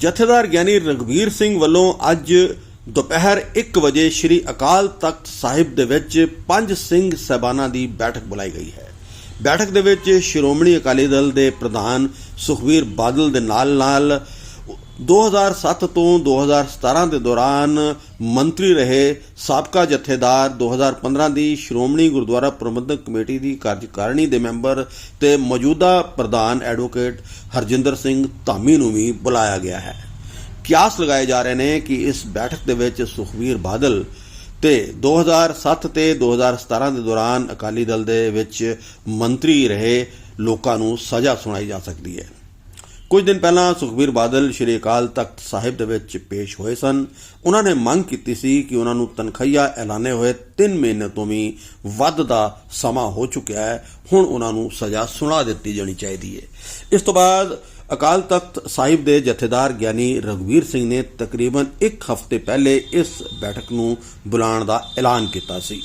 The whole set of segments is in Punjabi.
ਜਥੇਦਾਰ ਗਿਆਨੀ ਰਗਵੀਰ ਸਿੰਘ ਵੱਲੋਂ ਅੱਜ ਦੁਪਹਿਰ 1 ਵਜੇ ਸ੍ਰੀ ਅਕਾਲ ਤਖਤ ਸਾਹਿਬ ਦੇ ਵਿੱਚ ਪੰਜ ਸਿੰਘ ਸਹਿਬਾਨਾਂ ਦੀ ਬੈਠਕ ਬੁਲਾਈ ਗਈ ਹੈ। ਬੈਠਕ ਦੇ ਵਿੱਚ ਸ਼੍ਰੋਮਣੀ ਅਕਾਲੀ ਦਲ ਦੇ ਪ੍ਰਧਾਨ ਸੁਖਵੀਰ ਬਾਦਲ ਦੇ ਨਾਲ-ਨਾਲ 2007 ਤੋਂ 2017 ਦੇ ਦੌਰਾਨ ਮੰਤਰੀ ਰਹੇ ਸਾਬਕਾ ਜਥੇਦਾਰ 2015 ਦੀ ਸ਼੍ਰੋਮਣੀ ਗੁਰਦੁਆਰਾ ਪ੍ਰਬੰਧਕ ਕਮੇਟੀ ਦੀ ਕਾਰਜਕਾਰਣੀ ਦੇ ਮੈਂਬਰ ਤੇ ਮੌਜੂਦਾ ਪ੍ਰਧਾਨ ਐਡਵੋਕੇਟ ਹਰਜਿੰਦਰ ਸਿੰਘ ਧਾਮੀ ਨੂੰ ਵੀ ਬੁਲਾਇਆ ਗਿਆ ਹੈ। ਕਿਆਸ ਲਗਾਏ ਜਾ ਰਹੇ ਨੇ ਕਿ ਇਸ ਬੈਠਕ ਦੇ ਵਿੱਚ ਸੁਖਵੀਰ ਬਾਦਲ ਤੇ 2007 ਤੇ 2017 ਦੇ ਦੌਰਾਨ ਅਕਾਲੀ ਦਲ ਦੇ ਵਿੱਚ ਮੰਤਰੀ ਰਹੇ ਲੋਕਾਂ ਨੂੰ ਸਜ਼ਾ ਸੁਣਾਈ ਜਾ ਸਕਦੀ ਹੈ। ਕੁਝ ਦਿਨ ਪਹਿਲਾਂ ਸੁਖਬੀਰ ਬਾਦਲ ਸ਼੍ਰੀ ਅਕਾਲ ਤਖਤ ਸਾਹਿਬ ਦੇ ਵਿੱਚ ਪੇਸ਼ ਹੋਏ ਸਨ। ਉਹਨਾਂ ਨੇ ਮੰਗ ਕੀਤੀ ਸੀ ਕਿ ਉਹਨਾਂ ਨੂੰ ਤਨਖਈਆ ਐਲਾਨੇ ਹੋਏ 3 ਮਹੀਨੇ ਤੋਂ ਵੀ ਵੱਧ ਦਾ ਸਮਾਂ ਹੋ ਚੁੱਕਿਆ ਹੈ। ਹੁਣ ਉਹਨਾਂ ਨੂੰ ਸਜ਼ਾ ਸੁਣਾ ਦਿੱਤੀ ਜਾਣੀ ਚਾਹੀਦੀ ਹੈ। ਇਸ ਤੋਂ ਬਾਅਦ ਅਕਾਲ ਤਖਤ ਸਾਹਿਬ ਦੇ ਜਥੇਦਾਰ ਗਿਆਨੀ ਰਗਵੀਰ ਸਿੰਘ ਨੇ ਤਕਰੀਬਨ 1 ਹਫ਼ਤੇ ਪਹਿਲੇ ਇਸ ਬੈਠਕ ਨੂੰ ਬੁਲਾਉਣ ਦਾ ਐਲਾਨ ਕੀਤਾ ਸੀ।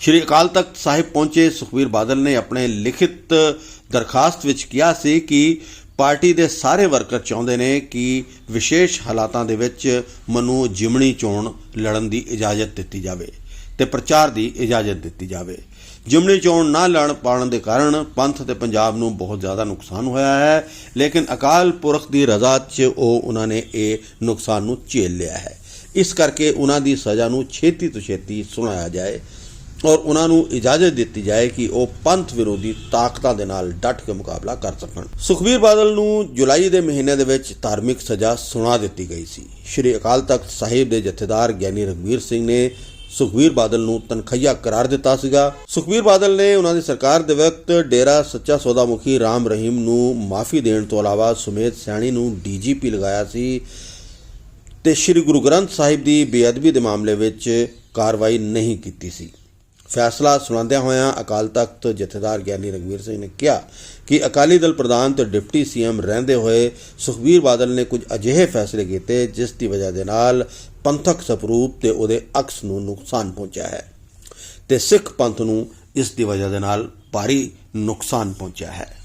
ਸ਼੍ਰੀ ਅਕਾਲ ਤਖਤ ਸਾਹਿਬ ਪਹੁੰਚੇ। ਸੁਖਬੀਰ ਬਾਦਲ ਨੇ ਆਪਣੇ ਲਿਖਿਤ ਦਰਖਾਸਤ ਵਿੱਚ ਕਿਹਾ ਸੀ ਕਿ ਪਾਰਟੀ ਦੇ ਸਾਰੇ ਵਰਕਰ ਚਾਹੁੰਦੇ ਨੇ ਕਿ ਵਿਸ਼ੇਸ਼ ਹਾਲਾਤਾਂ ਦੇ ਵਿੱਚ ਮਨੂੰ ਜਿਮਣੀ ਚੋਣ ਲੜਨ ਦੀ ਇਜਾਜ਼ਤ ਦਿੱਤੀ ਜਾਵੇ ਤੇ ਪ੍ਰਚਾਰ ਦੀ ਇਜਾਜ਼ਤ ਦਿੱਤੀ ਜਾਵੇ। ਜਿਮਨੀ ਚੋਣ ਨਾ ਲੜ ਪਾਉਣ ਦੇ ਕਾਰਨ ਪੰਥ ਤੇ ਪੰਜਾਬ ਨੂੰ ਬਹੁਤ ਜ਼ਿਆਦਾ ਨੁਕਸਾਨ ਹੋਇਆ ਹੈ, ਲੇਕਿਨ ਅਕਾਲ ਪੁਰਖ ਦੀ ਰਜ਼ਾ 'ਚ ਉਹ ਉਹਨਾਂ ਨੇ ਇਹ ਨੁਕਸਾਨ ਨੂੰ ਝੇਲ ਲਿਆ ਹੈ। ਇਸ ਕਰਕੇ ਉਹਨਾਂ ਦੀ ਸਜ਼ਾ ਨੂੰ ਛੇਤੀ ਤੋਂ ਛੇਤੀ ਸੁਣਾਇਆ ਜਾਏ। ਔਰ ਉਹਨਾਂ ਨੂੰ ਇਜਾਜ਼ਤ ਦਿੱਤੀ ਜਾਏ ਕਿ ਉਹ ਪੰਥ ਵਿਰੋਧੀ ਤਾਕਤਾਂ ਦੇ ਨਾਲ ਡਟ ਕੇ ਮੁਕਾਬਲਾ ਕਰ ਸਕਣ। ਸੁਖਬੀਰ ਬਾਦਲ ਨੂੰ ਜੁਲਾਈ ਦੇ ਮਹੀਨੇ ਦੇ ਵਿੱਚ ਧਾਰਮਿਕ ਸਜ਼ਾ ਸੁਣਾ ਦਿੱਤੀ ਗਈ ਸੀ। ਸ਼੍ਰੀ ਅਕਾਲ ਤਖਤ ਸਾਹਿਬ ਦੇ ਜਥੇਦਾਰ ਗਿਆਨੀ ਰਗਵੀਰ ਸਿੰਘ ਨੇ ਸੁਖਬੀਰ ਬਾਦਲ ਨੂੰ ਤਨਖਈਆ ਕਰਾਰ ਦਿੱਤਾ ਸੀਗਾ। ਸੁਖਬੀਰ ਬਾਦਲ ਨੇ ਉਹਨਾਂ ਦੀ ਸਰਕਾਰ ਦੇ ਵਕਤ ਡੇਰਾ ਸੱਚਾ ਸੌਦਾ ਮੁਖੀ ਰਾਮ ਰਹੀਮ ਨੂੰ ਮਾਫੀ ਦੇਣ ਤੋਂ ਇਲਾਵਾ ਸੁਮੇਧ ਸੈਣੀ ਨੂੰ ਡੀਜੀਪੀ ਲਗਾਇਆ ਸੀ ਤੇ ਸ੍ਰੀ ਗੁਰੂ ਗ੍ਰੰਥ ਸਾਹਿਬ ਦੀ ਬੇਅਦਬੀ ਦੇ ਮਾਮਲੇ ਵਿੱਚ ਕਾਰਵਾਈ ਨਹੀਂ ਕੀਤੀ ਸੀ। ਫੈਸਲਾ ਸੁਣਾਉਂਦਿਆਂ ਹੋਇਆਂ ਅਕਾਲ ਤਖਤ ਜਥੇਦਾਰ ਗਿਆਨੀ ਰਗਵੀਰ ਸਿੰਘ ਨੇ ਕਿਹਾ ਕਿ ਅਕਾਲੀ ਦਲ ਪ੍ਰਧਾਨ ਤੇ ਡਿਪਟੀ ਸੀਐਮ ਰਹਿੰਦੇ ਹੋਏ ਸੁਖਬੀਰ ਬਾਦਲ ਨੇ ਕੁਝ ਅਜਿਹੇ ਫੈਸਲੇ ਕੀਤੇ ਜਿਸ ਦੀ ਵਜ੍ਹਾ ਦੇ ਨਾਲ ਪੰਥਕ ਸਪਰੂਪ ਤੇ ਉਹਦੇ ਅਕਸ ਨੂੰ ਨੁਕਸਾਨ ਪਹੁੰਚਿਆ ਹੈ ਤੇ ਸਿੱਖ ਪੰਥ ਨੂੰ ਇਸ ਦੀ ਵਜ੍ਹਾ ਦੇ ਨਾਲ ਭਾਰੀ ਨੁਕਸਾਨ ਪਹੁੰਚਿਆ ਹੈ।